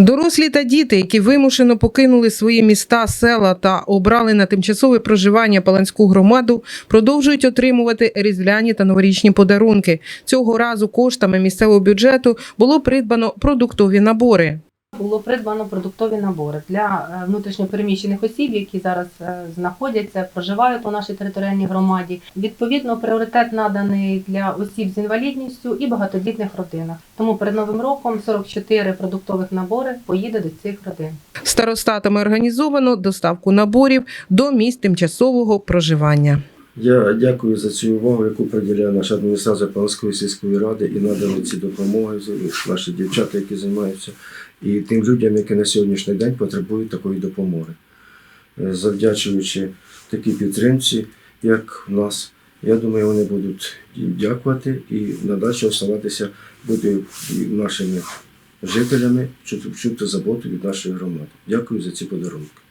Дорослі та діти, які вимушено покинули свої міста, села та обрали на тимчасове проживання Паланську громаду, продовжують отримувати різдвяні та новорічні подарунки. Цього разу коштами місцевого бюджету було придбано продуктові набори. Було придбано продуктові набори для е, внутрішньопереміщених осіб, які зараз е, знаходяться, проживають у нашій територіальній громаді. Відповідно, пріоритет наданий для осіб з інвалідністю і багатодітних родинах. Тому перед новим роком 44 продуктових набори поїде до цих родин. Старостатами організовано доставку наборів до місць тимчасового проживання. Я дякую за цю увагу, яку приділяє наша адміністрація Паланської сільської ради і надали ці допомоги, наші дівчата, які займаються, і тим людям, які на сьогоднішній день потребують такої допомоги. Завдячуючи такій підтримці, як в нас, я думаю, вони будуть дякувати і надалі оставатися бути нашими жителями, чути заботу від нашої громади. Дякую за ці подарунки.